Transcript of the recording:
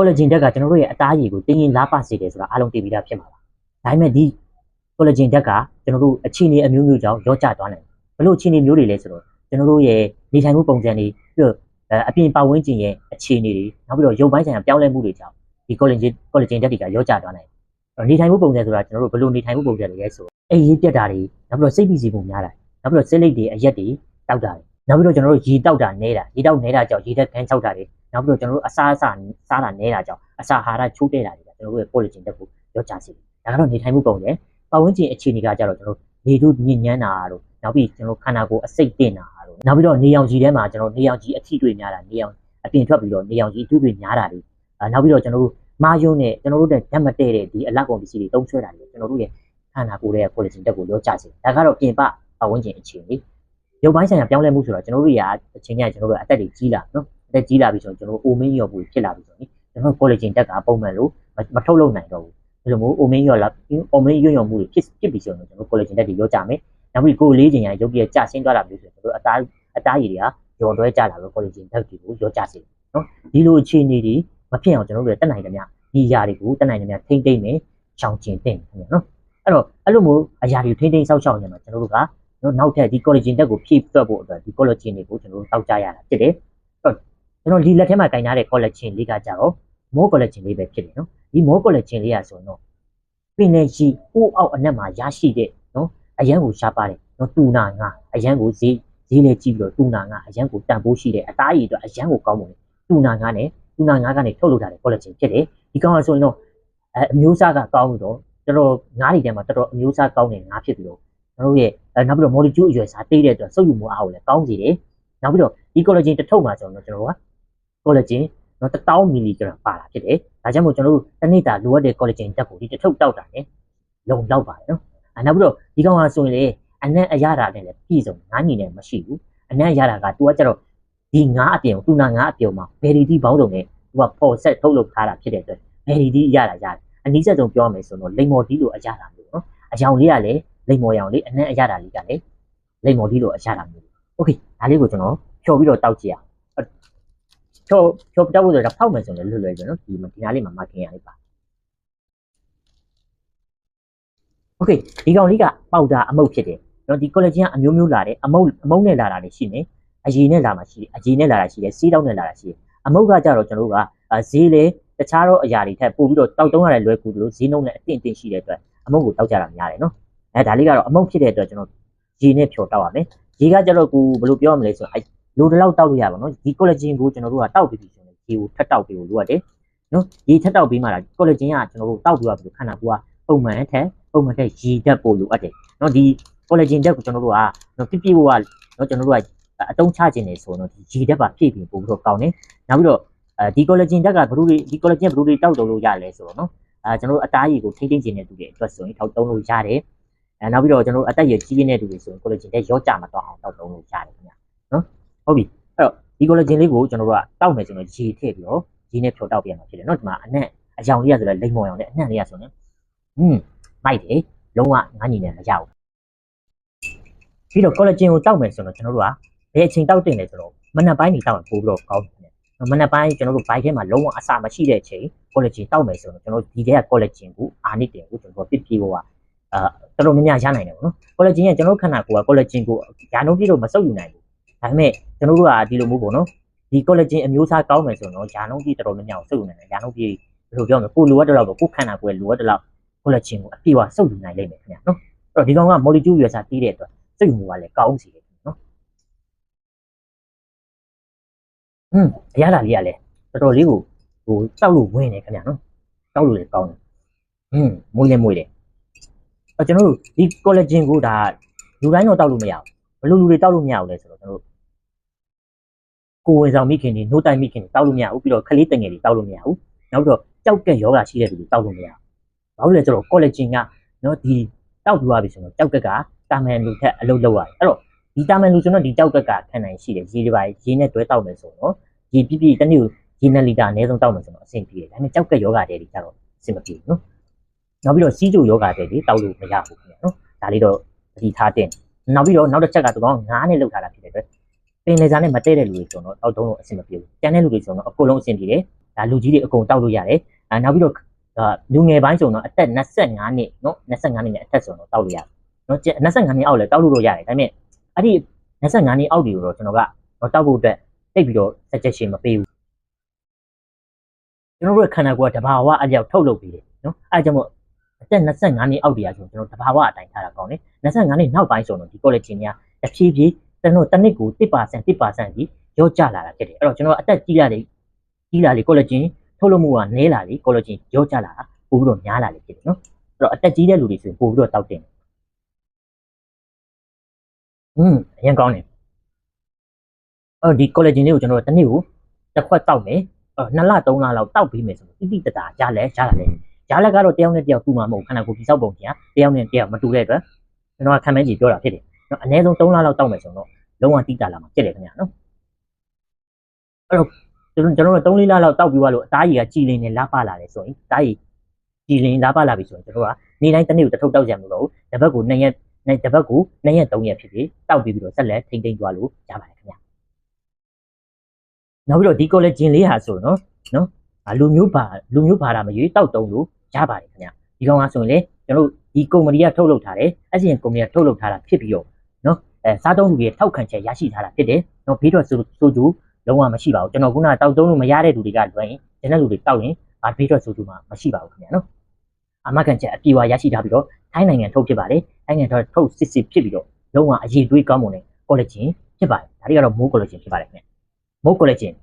collagen ဓာတ်ကကျွန်တော်တို့ရဲ့အသားရည်ကိုတင်းရင်လားပစေတယ်ဆိုတာအားလုံးသိပြီးသားဖြစ်မှာပါဒါပေမဲ့ဒီ collagen ဓာတ်ကကျွန်တော်တို့အခြေအနေအမျိုးမျိုးကြောင့်ရောကျသွားနိုင်တယ်ဘယ်လိုအခြေအနေမျိုးတွေလဲဆိုတော့ကျွန်တော်တို့ရဲ့နေထိုင်မှုပုံစံတွေပြီးတော့အဲအပြင်ပတ်ဝန်းကျင်ရဲ့အခြေအနေတွေနောက်ပြီးတော့ရုပ်ပိုင်းဆိုင်ရာပြောင်းလဲမှုတွေကြောင့်ဒီ collagen collagen ဓာတ်တွေကရောကျသွားနိုင်တယ်အဲ့တော့နေထိုင်မှုပုံစံဆိုတာကျွန်တော်တို့ဘယ်လိုနေထိုင်မှုပုံစံတွေလဲဆိုတော့အိပ်ရေးပြတ်တာတွေနောက်ပြီးတော့စိတ်ဖိစီးမှုများတာနောက်ပြီးတော့စိတ်လိပ်တွေအရက်တွေတောက်တာတွေနောက်ပြီးတော့ကျွန်တော်တို့ရေတောက်တာနဲတာရေတောက်နဲတာကြောင့်ရေဓာတ်ခန်းချောက်တာတွေ နောက်ပြီးတော့ကျွန်တော်တို့အစားအစာစားတာနဲတာကြောင့်အစာဟာရချိုးတဲ့တာတွေကကျွန်တော်တို့ရဲ့ collagen ဓာတ်ကိုရောကျစေတယ်ဒါကတော့နေထိုင်မှုပုံစံပတ်ဝန်းကျင်အခြေအနေကကြတော့ကျွန်တော်တို့လေတို့ညဉ့်ညမ်းတာတို့နောက်ပြီးကျွန်တော်တို့ခန္ဓာကိုယ်အစိတ်တင်တာတို့နောက်ပြီးတော့နေရောင်ခြည်ထဲမှာကျွန်တော်နေရောင်ခြည်အထီတွေများတာနေရောင်အပြင်ထွက်ပြီးတော့နေရောင်ခြည်အထီတွေများတာတွေအဲနောက်ပြီးတော့ကျွန်တော်တို့မာယုံနဲ့ကျွန်တော်တို့တဲ့ဓာတ်မတည့်တဲ့ဒီအလက်ကုန်ပစ္စည်းတွေတုံးဆွဲတာတွေကျွန်တော်တို့ရဲ့ခန္ဓာကိုယ်ရဲ့ collagen ဓာတ်ကိုရောကျစေဒါကတော့ပြင်ပပတ်ဝန်းကျင်အခြေအနေရုပ်ပိုင်းဆိုင်ရာပြောင်းလဲမှုဆိုတော့ကျွန်တော်တို့ရာအချိန်ကျကျွန်တော်တို့အသက်တွေကြီးလာနော် အသက်ကြီးလာပြီဆိုရင်ကျွန်တော်တို့အိုမင်းရော်ပူဖြစ်လာပြီဆိုရင်ကျွန်တော်တို့ collagen ဓာတ်ကပုံမှန်လို့မထုတ်လုပ်နိုင်တော့ဘူးဒီလိုမျိုးအိုမင်းရော်လာအိုမင်းရွံ့ရွံ့မှုတွေဖြစ်ဖြစ်ပြီးဆိုရင်ကျွန်တော် collagen ဓာတ်တွေရောကြမယ်။နောက်ပြီးကိုယ်လေးချိန်ရရုပ်ပြကျဆင်းသွားတာမျိုးဆိုရင်ကျွန်တော်အသားအသားရည်တွေကရော်တွဲကြလာလို့ collagen ဓာတ်တွေကိုရောကြစေ။နော်ဒီလိုအခြေအနေတွေမဖြစ်အောင်ကျွန်တော်တို့တက်နိုင်တယ်များဒီຢာတွေကိုတက်နိုင်တယ်များထိမ့်သိမ့်မယ်ချောင်ကျင်တင်ခင်ဗျာနော်။အဲ့တော့အဲ့လိုမျိုးအရာတွေထိမ့်သိမ့်ဆောက်ရှောက်နေမှာကျွန်တော်တို့ကနော်နောက်ထပ်ဒီ collagen ဓာတ်ကိုဖြည့်သွက်ဖို့အတွက်ဒီ collagen တွေကိုကျွန်တော်တို့တောက်ကြရတာဖြစ်တယ်။အဲ့တော့ ကျွန်တော်ဒီလက်ထဲမှာကင်ထားတဲ့ collagen လေးကကြတော့ more collagen လေးပဲဖြစ်တယ်နော်။ဒီ more collagen လေးရဆိုရင်တော့ပင်လေရှိအိုးအောက်အနက်မှာရရှိတဲ့နော်အရန်ကိုရှားပါတယ်နော်တူနာငါအရန်ကိုဈေးဈေးလေးကြည့်ပြီးတော့တူနာငါအရန်ကိုတန်ဖိုးရှိတဲ့အသားရည်အတွက်အရန်ကိုကောင်းပါတယ်တူနာငါနဲ့တူနာငါကနေထုတ်လုပ်ထားတဲ့ collagen ဖြစ်တယ်ဒီကောင်ကဆိုရင်တော့အဲအမျိုးအစားကကောင်းပြီးတော့တော်တော်ငါးတွေထဲမှာတော်တော်အမျိုးအစားကောင်းတဲ့ငါးဖြစ်ပြီးတော့ကျွန်တော်တို့ရဲ့အဲနောက်ပြီးတော့ molecule အရွယ်စားတေးတဲ့အတွက်စုပ်ယူမှုအားကိုလည်းကောင်းစေတယ်နောက်ပြီးတော့ဒီ collagen တစ်ထုပ်မှာဆိုတော့ကျွန်တော်တို့က collagen နော်1000 mg ပါတာဖြစ်တယ်။ဒါကြောင့်မို့ကျွန်တော်တို့တစ်နေ့တာလိုအပ်တဲ့ collagen ဓာတ်ကိုဒီတစ်ထုပ်တောက်တာနဲ့လုံလောက်ပါတယ်နော်။အဲနောက်ပြီးတော့ဒီကောင်ဟာဆိုရင်လေအနံ့အရတာနဲ့လည်းပြည့်စုံငါးညီနဲ့မရှိဘူး။အနံ့ရတာကသူကကျတော့ဒီငါးအပြင်ကိုသူနာငါးအပြင်မှာဘယ်ဒီဒီဘောင်းတုံနဲ့သူကပေါ်ဆက်ထုတ်လုပ်ထားတာဖြစ်တဲ့အတွက်ဘယ်ဒီဒီရတာရတယ်။အနည်းချက်ဆုံးပြောမယ်ဆိုတော့လိမ္မော်ဒီလိုအရတာမျိုးနော်။အယောင်လေးကလည်းလိမ္မော်ရောင်လေးအနံ့အရတာလေးကလည်းလိမ္မော်ဒီလိုအရတာမျိုး။ Okay ဒါလေးကိုကျွန်တော်ဖြော်ပြီးတော့တောက်ကြည့်ရအောင် ဖြော်ဖြော်တောက်ဖို့ဆိုတာဖောက်မယ်ဆိုရင်လွယ်လွယ်ပဲနော်ဒီဒီနားလေးမှာမကင်ရလေးပါ โอเคဒီကောင်လေးကပေါက်တာအမုတ်ဖြစ်တယ်เนาะဒီ collagen ကအမျိုးမျိုးလာတယ်အမုတ်အမုတ်နဲ့လာတာတွေရှိနေအရည်နဲ့လာမှာရှိတယ်အရည်နဲ့လာတာရှိတယ်စီးတောက်နဲ့လာတာရှိတယ်အမုတ်ကကြတော့ကျွန်တော်တို့ကအာဈေးလေတခြားသောအရာတွေထက်ပို့ပြီးတော့တောက်တုံးရတဲ့လွယ်ကူတယ်လို့ဈေးနှုန်းနဲ့အတင့်အင့်ရှိတဲ့အတွက်အမုတ်ကိုတောက်ကြတာများတယ်เนาะအဲဒါလေးကတော့အမုတ်ဖြစ်တဲ့အတွက်ကျွန်တော်ရေနဲ့ဖြော်တောက်ရမယ်ရေကကြတော့ကိုဘယ်လိုပြောရမလဲဆိုတော့အဲ လိုတလောက်တောက်လို့ရပါတော့ဒီကောလာဂျင်ကိုကျွန်တော်တို့ကတောက်ပြီးပြီဆိုရင်ဒီကိုထပ်တောက်ပြီးလို့လိုရတယ်နော်ဒီထပ်တောက်ပြီးမှလားကောလာဂျင်ကကျွန်တော်တို့တောက်ပြီးပါပြီခန္ဓာကိုယ်ကပုံမှန်ထက်ပုံမှန်ထက်ရည်ဓာတ်ပို့လိုအပ်တယ်နော်ဒီကောလာဂျင်ဓာတ်ကိုကျွန်တော်တို့ကနော်ပြပြဖို့ကနော်ကျွန်တော်တို့ကအတုံးချခြင်းနေဆိုတော့ဒီရည်ဓာတ်ပါဖြည့်ပြီးပို့ပြီးတော့ကောင်းတယ်နောက်ပြီးတော့အဲဒီကောလာဂျင်ဓာတ်ကဘယ်လိုတွေဒီကောလာဂျင်ဘယ်လိုတွေတောက်တော်လို့ရလဲဆိုတော့နော်အဲကျွန်တော်တို့အသားရည်ကိုထိမ့်သိမ့်ခြင်းနဲ့တူတဲ့အတွက်ဆိုရင်ထောက်တုံးလို့ရတယ်အဲနောက်ပြီးတော့ကျွန်တော်တို့အသက်ရည်ကြီးနေတဲ့သူတွေဆိုရင်ကောလာဂျင်ဓာတ်ရောကြမသွားအောင်တောက်တုံးလို့ရတယ်ခင်ဗျ ဟုတ်ပြီအဲ့တော့ဒီ collagen လေးကိုကျွန်တော်တို့ကတောက်မယ်ဆိုရင်ရေထည့်ပြီးတော့ရေနဲ့ဖြော်တောက်ပြန်မှာဖြစ်တယ်เนาะဒီမှာအနက်အယောင်လေးရဆိုတော့လိမ္မော်ရောင်နဲ့အနက်လေးရဆိုရင်อืมမိုက်တယ် လုံးဝငါးညီနဲ့မရဘူးပြီးတော့ collagen ကိုတောက်မယ်ဆိုတော့ကျွန်တော်တို့ကဘယ်အချိန်တောက်တင်လဲဆိုတော့မနက်ပိုင်းနေတောက်ရင်ပို့ပြီးတော့ကောင်းတယ်မနက်ပိုင်းကျွန်တော်တို့ဘိုက်ထဲမှာလုံးဝအစာမရှိတဲ့အချိန် collagen တောက်မယ်ဆိုတော့ကျွန်တော်တို့ဒီထဲက collagen ကိုအာနစ်တင်ကိုကျွန်တော်တို့ပြည့်ပြည့်ဟိုကအာတော်တော်များများရနိုင်တယ်ပေါ့နော် collagen ကကျွန်တော်တို့ခန္ဓာကိုယ်က collagen ကိုယာနှုန်းပြည့်လို့မစုပ်ယူနိုင်ဘူး ဒါပေမဲ့ကျွန်တော်တို့ကဒီလိုမျိုးပေါ့နော်ဒီ collagen အမျိုးအစားကောင်းမယ်ဆိုတော့ယာနှုန်းပြည့်တော်တော်များများကိုစုပ်ယူနိုင်တယ်ယာနှုန်းပြည့်ဘယ်လိုပြောမလဲကိုလိုအပ်တဲ့လောက်တော့ကိုခန္ဓာကိုယ်လိုအပ်တဲ့လောက် collagen ကိုအပြည့်အဝစုပ်ယူနိုင်လိမ့်မယ်ခင်ဗျာနော်အဲ့တော့ဒီကောင်က molecule ရွယ်စားတီးတဲ့အတွက်စိတ်မှုကလည်းကောင်းစီတယ်နော်ဟွန်းအရသာလေးကလည်းတော်တော်လေးကိုဟိုတောက်လို့ဝင်တယ်ခင်ဗျာနော်တောက်လို့လည်းကောင်းတယ်ဟွန်းမွေးလည်းမွေးတယ်အဲ့ကျွန်တော်တို့ဒီ collagen ကိုဒါလူတိုင်းတော့တောက်လို့မရဘူးဘယ်လိုလူတွေတောက်လို့မရဘူးလဲဆိုတော့ကျွန်တော်တို့ ကိုယ်ဝင်ဆောင်မိခင်တွေနှုတ်တိုက်မိခင်တွေတောက်လို့မရဘူးပြီးတော့ခလေးတငယ်တွေတောက်လို့မရဘူးနောက်ပြီးတော့ကြောက်ကက်ယောဂရှိတဲ့လူတွေတောက်လို့မရဘူးဘာလို့လဲဆိုတော့ collagen ကနော်ဒီတောက်ပြသွားပြီဆိုတော့ကြောက်ကက်ကတာမန်လူထက်အလုပ်လောက်ရတယ်အဲ့တော့ဒီတာမန်လူဆိုတော့ဒီကြောက်ကက်ကခံနိုင်ရှိတယ်ရေဒီပါရေနဲ့တွဲတောက်မယ်ဆိုတော့ရေပြည့်ပြည့်တစ်နေ့ကိုရေနဲ့လီတာအနည်းဆုံးတောက်မယ်ဆိုတော့အဆင်ပြေတယ်ဒါပေမဲ့ကြောက်ကက်ယောဂတဲ့တွေကြတော့အဆင်မပြေဘူးနော်နောက်ပြီးတော့စီးကျိုယောဂတဲ့တွေတောက်လို့မရဘူးခင်ဗျာနော်ဒါလေးတော့သတိထားတင်နောက်ပြီးတော့နောက်တစ်ချက်ကသူကောင်ငားနဲ့လောက်ထားတာဖြစ်တဲ့အတွက် ပင်လေစားနဲ့မတည့်တဲ့လူတွေဆိုတော့တောက်တုံးလို့အဆင်မပြေဘူးကျန်တဲ့လူတွေဆိုတော့အကုန်လုံးအဆင်ပြေတယ်ဒါဒါလူကြီးတွေအကုန်တောက်လို့ရတယ်အဲနောက်ပြီးတော့ဒါလူငယ်ပိုင်းဆိုတော့အသက်25နှစ်နော်25နှစ်နဲ့အထက်ဆိုတော့တောက်လို့ရတယ်နော်ကျန်25နှစ်အောက်လည်းတောက်လို့တော့ရတယ်ဒါပေမဲ့အဲ့ဒီ25နှစ်အောက်တွေကိုတော့ကျွန်တော်ကတော့တောက်ဖို့အတွက်တိတ်ပြီးတော့ suggestion မပေးဘူးကျွန်တော်တို့ရဲ့ခန္ဓာကိုယ်ကတဘာဝအလျောက်ထုတ်လုပ်ပြီးတယ်နော်အဲဒါကြောင့်မို့အသက်25နှစ်အောက်တည်းရဆိုကျွန်တော်တဘာဝအတိုင်းထားတာကောင်းတယ်25နှစ်နောက်ပိုင်းဆိုတော့ဒီ collagen တွေကတဖြည်းဖြည်း ကျွန်တော်တစ်နှစ်ကို1% 1%ကြီးရော့ကျလာတာဖြစ်တယ်အဲ့တော့ကျွန်တော်အသက်ကြီးလာတယ်ကြီးလာလေ collagen ထုတ်လုပ်မှုကနည်းလာလေ collagen ရော့ကျလာတာပို့ပြီးတော့များလာလေဖြစ်တယ်နော်အဲ့တော့အသက်ကြီးတဲ့လူတွေဆိုရင်ပို့ပြီးတော့တောက်တင်อืมအရင်ကောင်းတယ်အဲ့တော့ဒီ collagen လေးကိုကျွန်တော်တစ်နေ့ကိုတစ်ခွက်တောက်မယ်အဲ့တော့နှစ်လသုံးလလောက်တောက်ပြီးမယ်ဆိုတော့တိတိတတာရလဲရလာလဲရလက်ကတော့တယောက်နဲ့တယောက်တူမှာမဟုတ်ခန္ဓာကိုယ်ပြစောက်ပုံကြီးကတယောက်နဲ့တယောက်မတူတဲ့အတွက်ကျွန်တော်ကခံမန်းကြီးပြောတာဖြစ်တယ် နော်အနည်းဆုံး3လလောက်တောက်မယ်ဆိုတော့လုံးဝတိတာလာမှာဖြစ်တယ်ခင်ဗျာနော်အဲ့တော့ကျွန်တော်ကျွန်တော်တို့3လလောက်တောက်ပြီးသွားလို့အသားကြီးကကြည်လင်နေလာပလာတယ်ဆိုရင်အသားကြီးကြည်လင်လာပလာပြီဆိုရင်ကျွန်တော်ကနေတိုင်းတစ်နေ့ကိုတစ်ထုပ်တောက်ကြမှာမဟုတ်ဘူးတစ်ပတ်ကို2ရက်နဲ့တစ်ပတ်ကို2ရက်3ရက်ဖြစ်ဖြစ်တောက်ပြီးပြီးတော့ဆက်လက်ထိမ့်သိမ့်သွားလို့ရပါတယ်ခင်ဗျာနောက်ပြီးတော့ဒီ collagen လေးဟာဆိုတော့နော်အာလူမျိုးပါလူမျိုးပါတာမရွေးတောက်တုံးလို့ရပါတယ်ခင်ဗျာဒီကောင်ကဆိုရင်လေကျွန်တော်တို့ဒီကုမ္ပဏီကထုတ်လုပ်ထားတယ်အစီရင်ကုမ္ပဏီကထုတ်လုပ်ထားတာဖြစ်ပြီးတော့နော် အဲစားသုံးသူတွေထောက်ခံချက်ရရှိထားတာဖြစ်တယ်နော်ဘေးတော့ဆိုဆိုသူလုံးဝမရှိပါဘူးကျွန်တော်ခုနတောက်တုံးလို့မရတဲ့လူတွေကလွယ်ရင်ကျန်တဲ့လူတွေတောက်ရင်ဘာဘေးတော့ဆိုသူမှမရှိပါဘူးခင်ဗျာနော်အမကန်ချက်အပြေအဝရရှိထားပြီးတော့ထိုင်းနိုင်ငံထုတ်ဖြစ်ပါတယ်ထိုင်းနိုင်ငံထုတ်ထုတ်စစ်စစ်ဖြစ်ပြီးတော့လုံးဝအရေးတွေးကောင်းမွန်တဲ့ collagen ဖြစ်ပါတယ်ဒါတွေကတော့ mo collagen ဖြစ်ပါတယ်ခင်ဗျာ mo collagen